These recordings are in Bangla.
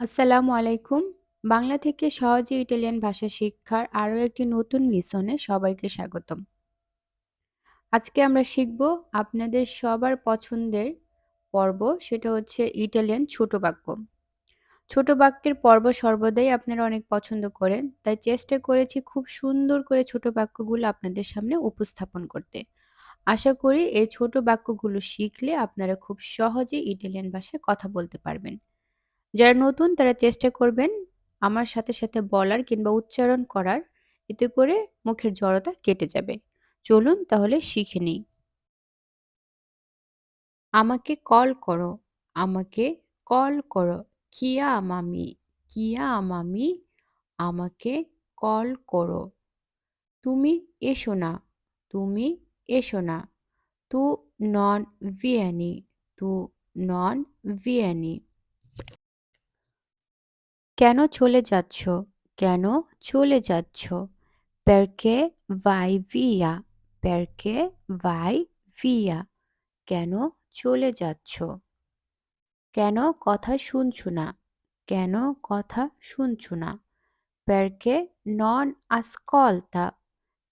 আসসালামু আলাইকুম। বাংলা থেকে সহজে ইটালিয়ান ভাষা শিক্ষার আরও একটি নতুন লিসনে সবাইকে স্বাগতম। আজকে আমরা শিখব আপনাদের সবার পছন্দের পর্ব, সেটা হচ্ছে ইটালিয়ান ছোট বাক্য। ছোট বাক্যের পর্ব সর্বদাই আপনারা অনেক পছন্দ করেন। তাই চেষ্টা করেছি খুব সুন্দর করে ছোট বাক্যগুলো আপনাদের সামনে উপস্থাপন করতে। আশা করি এই ছোট বাক্যগুলো শিখলে আপনারা খুব সহজে ইটালিয়ান ভাষায় কথা বলতে পারবেন। যারা নতুন তারা চেষ্টা করবেন আমার সাথে, সাথে বলার কিংবা উচ্চারণ করার। এতে করে মুখের জড়তা কেটে যাবে। চলুন তাহলে শিখে নিই। আমাকে কল করো, আমাকে কল করো। কিয়া আমামি, কিয়া আমামি, আমাকে কল করো। তুমি এসো না, তুমি এসো না। তু নন vieni, তু নন vieni। কেন চলে যাচ্ছ? কেন চলে যাচ্ছ? পেরকে ভাই ভিয়া পেরকে ভাই ভিয়া কেন চলে যাচ্ছ? কেন কথা শুনছ না? কেন কথা শুনছ না? পেরকে নন আসকলতা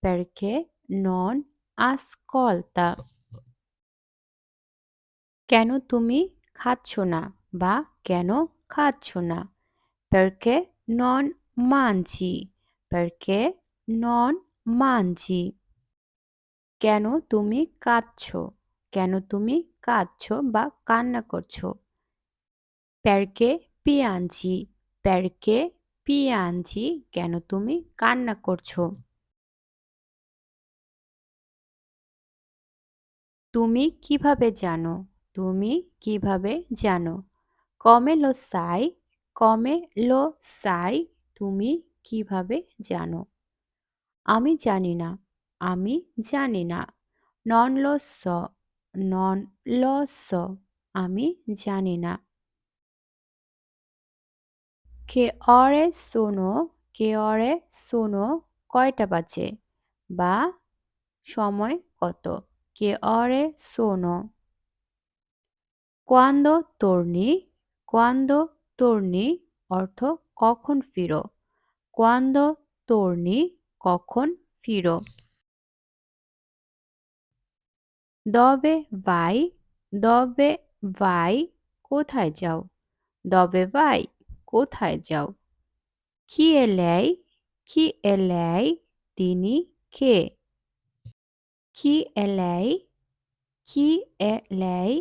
পেরকে নন আসকলতা কেন তুমি খাচ্ছ না বা কেন খাচ্ছ না? Perché non mangi? Perché non mangi? কেন তুমি কাঁদছো? কেন তুমি কাঁদছো বা কান্না করছ? Perché piangi? Perché piangi? কেন তুমি কান্না করছ? তুমি কীভাবে জানো? তুমি কীভাবে জানো? Lo sai? কমে লো সাই তুমি কীভাবে জানো? আমি জানি না, আমি জানি না। নন লো স, নন ল স, আমি জানি না। কে অরে শোনো, কে অরে শোনো, কয়টা বাজে বা সময় কত? কে অরে শোনো। কান্দ তোর্নি কান্দ তোরনি অর্থ কখন ফিরো? কোয়ান্দ তোরনি কখন ফিরো? দবে ভাই দবে ভাই কোথায় যাও? দবে ভাই কোথায় যাও? কি এলাই কি এলাই তিনি কে? কি এলাই কি এলাই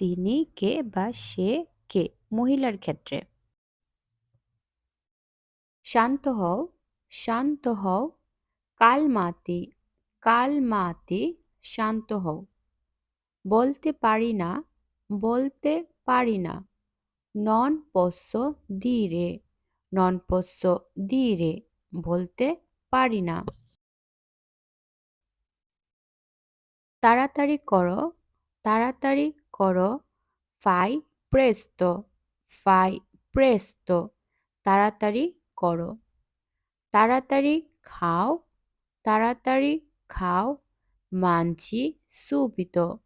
তিনি কে বা সে কে? মহিলার ক্ষেত্রে। শান্ত হও, শান্ত হও। calmati, calmati, শান্ত হও। বলতে পারি না, বলতে পারি না। Non posso dire, non posso dire, বলতে পারি না। তাড়াতাড়ি করো, তাড়াতাড়ি করো। Fai presto, fai presto, তাড়াতাড়ি করো। তাড়াতাড়ি খাও, তাড়াতাড়ি খাও। Mangi subito,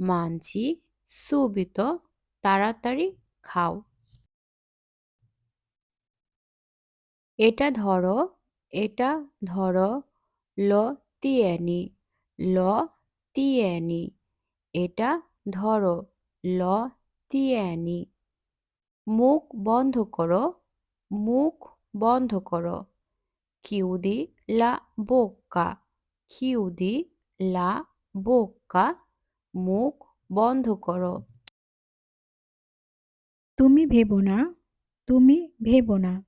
mangi subito, তাড়াতাড়ি খাও। এটা ধরো, এটা ধরো। Lo tieni, lo tieni, এটা ধরো। Lo tieni। মুখ বন্ধ করো, মুখ বন্ধ করো। Chiudi la bocca, chiudi la bocca, মুখ বন্ধ করো। তুমি ভেবো না, তুমি ভেবো না।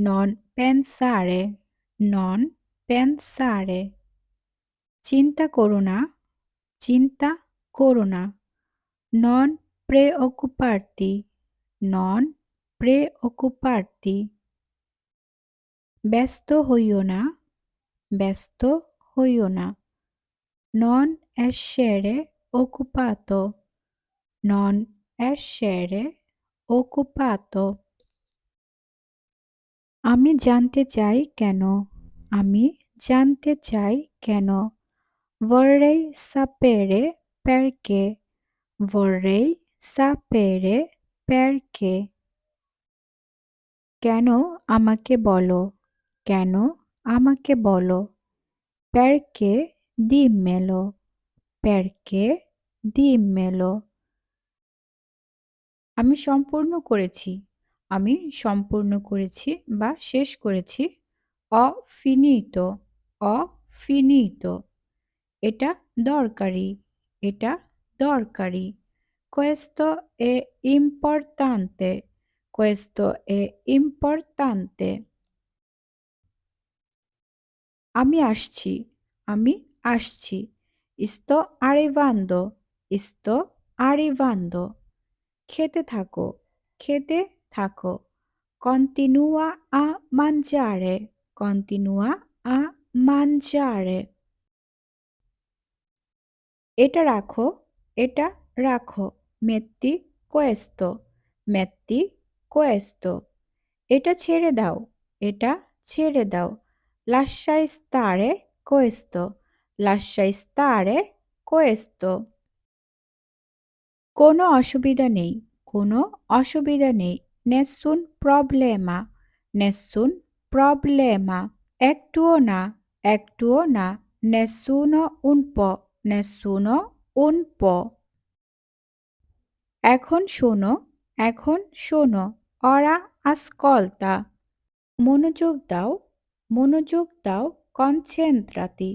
Non pensare, non pensare, চিন্তা করো না, চিন্তা করো না। Non preoccuparti, non preoccuparti, ব্যস্ত হইও না, ব্যস্ত হইও না। Non essere occupato, non essere occupato, আমি জানতে চাই কেন? আমি জানতে চাই কেন? Vorrei sapere perché, vorrei sapere perché. কেন আমাকে বলো? কেন আমাকে বলো? perché dimmelo perché dimmelo আমি সম্পূর্ণ করেছি। আমি সম্পূর্ণ করেছি বা শেষ করেছি। অফিনিত। ফিনিতো অ ফিনিতো এটা দরকারি। এটা দরকারি। Questo è importante questo è importante আমি আসছি আমি আসছি sto arrivando sto arrivando খেতে থাকো খেতে থাকো continua a mangiare continua a mangiare এটা রাখো এটা রাখো। মেত্তি কোয়েস্ত মেত্তি কোয়েস্ত। এটা ছেড়ে দাও, এটা ছেড়ে দাও। লাশাই স্তারে কোয়েস্ত লাশাই স্তারে কোয়েস্ত। কোনো অসুবিধা নেই, কোনো অসুবিধা নেই। নেসুন প্রবলেমা নেসুন প্রবলেমা। একটুও না একটুও না। নেসুন উনপ নেসুন উনপ। এখন শোনো এখন শোনো, অরা ascolta মনোযোগ দাও মনোযোগ দাও concentrati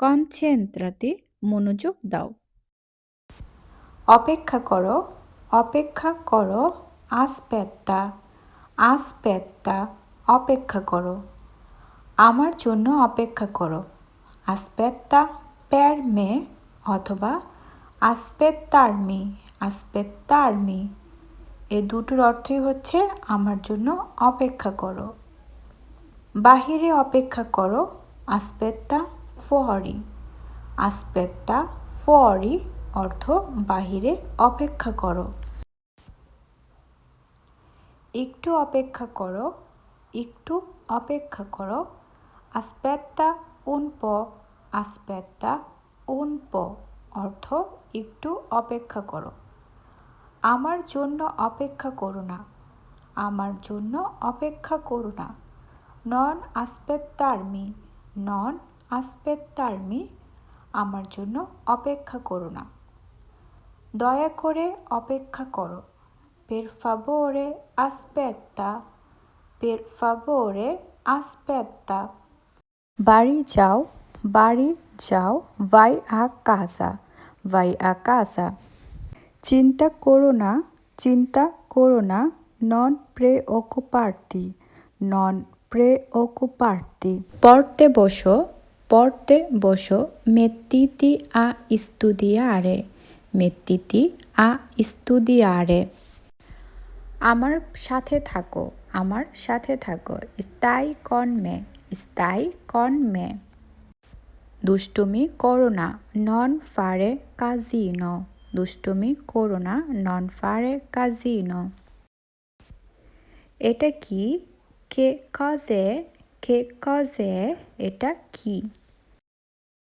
concentrati মনোযোগ দাও। অপেক্ষা করো অপেক্ষা করো, আসপেত্তা আসপেত্তা, অপেক্ষা করো। আমার জন্য অপেক্ষা করো, আসপেত্তা প্যার মে অথবা আসপেত্তার আসপেত্তারমি। আসপেত্তারমি এ দুটোর অর্থই হচ্ছে আমার জন্য অপেক্ষা করো। বাহিরে অপেক্ষা করো আসপেত্তা ফরি আসপেত্তা ফরি অর্থ বাহিরে অপেক্ষা করো। একটু অপেক্ষা করো, একটু অপেক্ষা করো। আসপেত্তা উন প আসপেত্তা উন প অর্থ একটু অপেক্ষা করো। আমার জন্য অপেক্ষা করো না। আমার জন্য অপেক্ষা করো না। নন আস্পেত্তারমি নন আস্পেত্তারমি, আমার জন্য অপেক্ষা করো না। দয়া করে অপেক্ষা করো। per favore aspetta per favore aspetta বাড়ি যাও বাড়ি যাও vai a casa vai a casa চিন্তা করো না চিন্তা করো না নন প্রে preoccuparti নন প্রে preoccuparti পড়তে বসো পড়তে বসো mettiti a studiare mettiti a studiare আমার সাথে থাকো আমার সাথে থাকো স্তাই কন মে স্তাই কন মে। দুষ্টুমি করো না নন ফারে কাজিনো দুষ্টুমি করো না নন ফারে কাজিনো। এটা কি? কে কজে? কে কজে? এটা কি?